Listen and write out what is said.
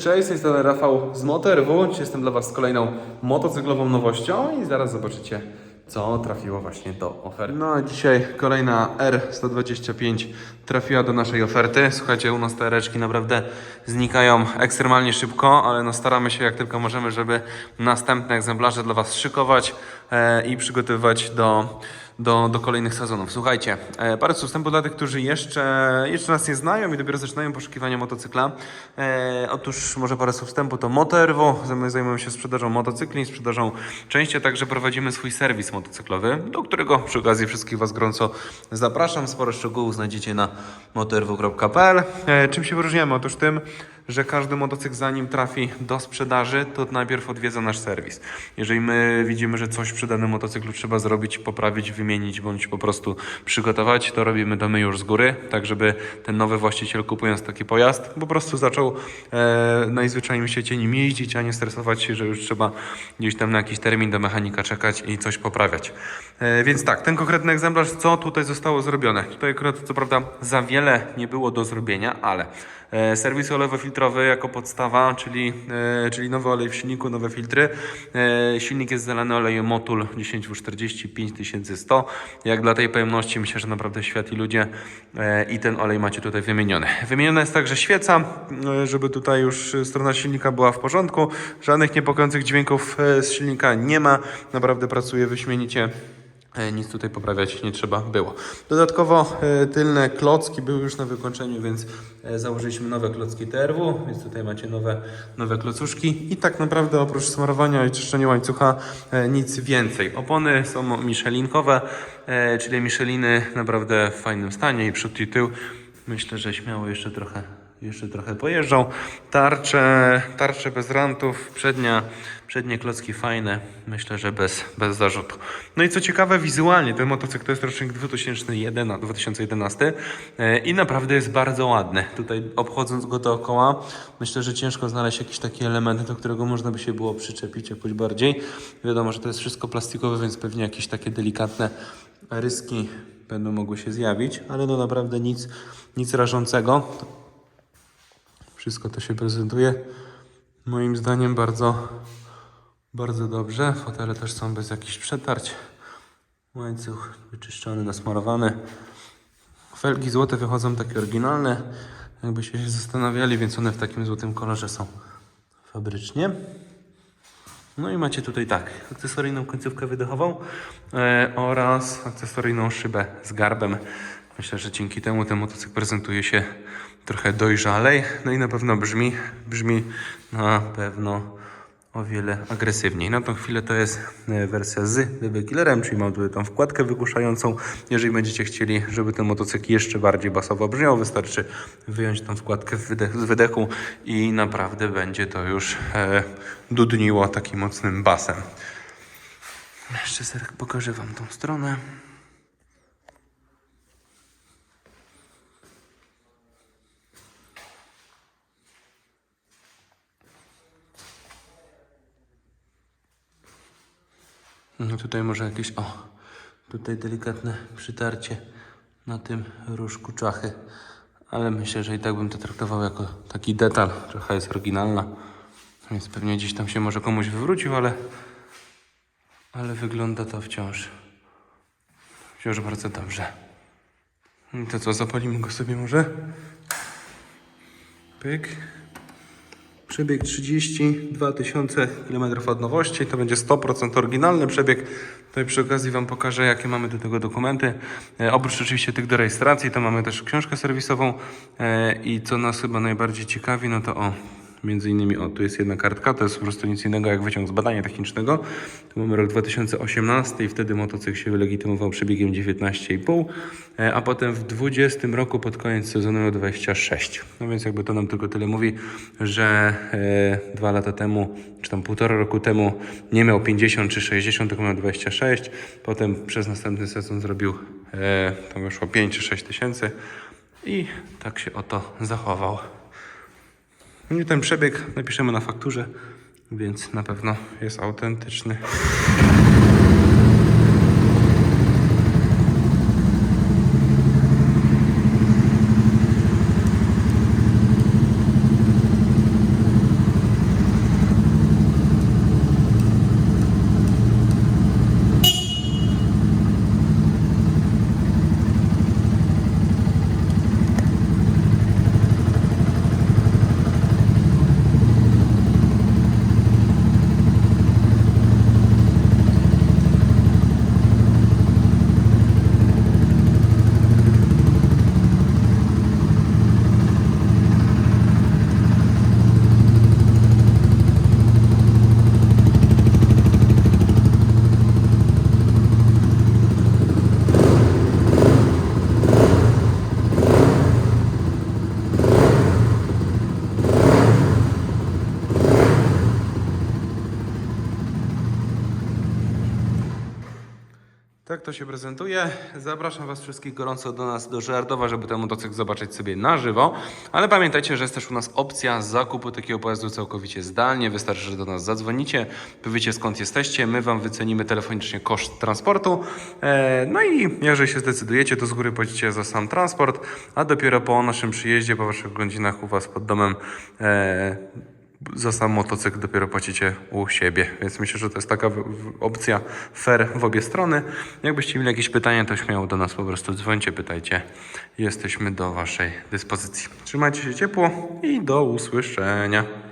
Cześć, strony Rafał z MotorW. Dziś jestem dla Was z kolejną motocyklową nowością i zaraz zobaczycie, co trafiło właśnie do oferty. No a dzisiaj kolejna R125 trafiła do naszej oferty. Słuchajcie, u nas te reczki naprawdę znikają ekstremalnie szybko, ale no staramy się jak tylko możemy, żeby następne egzemplarze dla Was szykować e, i przygotowywać do do, do kolejnych sezonów. Słuchajcie, e, parę słów wstępu dla tych, którzy jeszcze, jeszcze nas nie znają i dopiero zaczynają poszukiwania motocykla. E, otóż może parę słów wstępu to Motorwo. My zajmujemy się sprzedażą motocykli, sprzedażą części, a także prowadzimy swój serwis motocyklowy, do którego przy okazji wszystkich Was gorąco zapraszam. Sporo szczegółów znajdziecie na motorwo.pl. E, czym się wyróżniamy? Otóż tym, że każdy motocykl zanim trafi do sprzedaży, to najpierw odwiedza nasz serwis. Jeżeli my widzimy, że coś przy danym motocyklu trzeba zrobić, poprawić, wymienić bądź po prostu przygotować, to robimy to my już z góry, tak żeby ten nowy właściciel kupując taki pojazd po prostu zaczął e, najzwyczajniej w jeździć, a nie stresować się, że już trzeba gdzieś tam na jakiś termin do mechanika czekać i coś poprawiać. E, więc tak, ten konkretny egzemplarz, co tutaj zostało zrobione? Tutaj akurat co prawda za wiele nie było do zrobienia, ale E, Serwis olejofiltrowy jako podstawa, czyli, e, czyli nowy olej w silniku, nowe filtry. E, Silnik jest zalany olejem Motul 10W40 5100. Jak dla tej pojemności myślę, że naprawdę świat i ludzie e, i ten olej macie tutaj wymieniony. Wymieniona jest także świeca, żeby tutaj już strona silnika była w porządku. Żadnych niepokojących dźwięków z silnika nie ma. Naprawdę pracuje wyśmienicie. E, Nic tutaj poprawiać nie trzeba było. Dodatkowo e, tylne klocki były już na wykończeniu, więc e, założyliśmy nowe klocki TRW, więc tutaj macie nowe, nowe klocuszki i tak naprawdę oprócz smarowania i czyszczenia łańcucha nic więcej. Opony są michelinkowe, czyli micheliny naprawdę w fajnym stanie i przód i tył. Myślę, że śmiało jeszcze trochę jeszcze trochę pojeżdżą. Tarcze, tarcze bez rantów, przednia, przednie klocki fajne, myślę, że bez, bez zarzutu. No i co ciekawe, wizualnie ten motocykl to jest rocznik 2001, a 2011 e, i naprawdę jest bardzo ładny. Tutaj obchodząc go dookoła, myślę, że ciężko znaleźć jakiś taki element, do którego można by się było przyczepić jakoś bardziej. Wiadomo, że to jest wszystko plastikowe, więc pewnie jakieś takie delikatne ryski będą mogły się zjawić, ale no naprawdę nic, nic rażącego. Wszystko to się prezentuje moim zdaniem bardzo, bardzo dobrze. Fotele też są bez jakichś przetarć. Łańcuch wyczyszczony, nasmarowany. Felgi złote wychodzą takie oryginalne, jakby się zastanawiali, więc one w takim złotym kolorze są fabrycznie. No i macie tutaj tak, akcesoryjną końcówkę wydechową e, oraz akcesoryjną szybę z garbem. Myślę, że dzięki temu ten motocykl prezentuje się trochę dojrzalej. No i na pewno brzmi, brzmi na pewno o wiele agresywniej. Na tą chwilę to jest e, wersja z DB Killerem, czyli mam tutaj tą wkładkę wygłuszającą. Jeżeli będziecie chcieli, żeby ten motocykl jeszcze bardziej basowo brzmiał, wystarczy wyjąć tą wkładkę z wydech- z wydechu i naprawdę będzie to już e, dudniło takim mocnym basem. Jeszcze pokażę Wam tą stronę. No tutaj może jakieś, o, tutaj delikatne przytarcie na tym różku czachy, ale myślę, że i tak bym to traktował jako taki detal. Czacha jest oryginalna, więc pewnie gdzieś tam się może komuś wywrócił, ale, ale wygląda to wciąż, wciąż bardzo dobrze. I to co, zapalimy go sobie może? Pyk. Przebieg 32 tysiące km od nowości. To będzie 100% oryginalny przebieg. Tutaj przy okazji Wam pokażę, jakie mamy do tego dokumenty. E, oprócz oczywiście tych do rejestracji, to mamy też książkę serwisową. E, I co nas chyba najbardziej ciekawi, no to o, między innymi, o, tu jest jedna kartka, to jest po prostu nic innego jak wyciąg z badania technicznego. Tu mamy rok 2018 i wtedy motocykl się wylegitymował przebiegiem 19,5, e, a potem w 20 roku pod koniec sezonu miał 26. No więc jakby to nam tylko tyle mówi, że e, dwa lata temu, czy tam półtora roku temu nie miał 50 czy 60, tylko miał 26. Potem przez następny sezon zrobił, e, tam wyszło 5 czy 6 tysięcy i tak się oto zachował. No ten przebieg napiszemy na fakturze, więc na pewno jest autentyczny. Tak to się prezentuje. Zapraszam Was wszystkich gorąco do nas do Żardowa, żeby ten motocykl zobaczyć sobie na żywo. Ale pamiętajcie, że jest też u nas opcja zakupu takiego pojazdu całkowicie zdalnie. Wystarczy, że do nas zadzwonicie, powiecie skąd jesteście, my Wam wycenimy telefonicznie koszt transportu. E, No i jeżeli się zdecydujecie, to z góry płacicie za sam transport, a dopiero po naszym przyjeździe, po Waszych godzinach u Was pod domem e, za sam motocykl dopiero płacicie u siebie. Więc myślę, że to jest taka opcja fair w obie strony. Jakbyście mieli jakieś pytania, to śmiało do nas po prostu dzwońcie, pytajcie. Jesteśmy do Waszej dyspozycji. Trzymajcie się ciepło i do usłyszenia.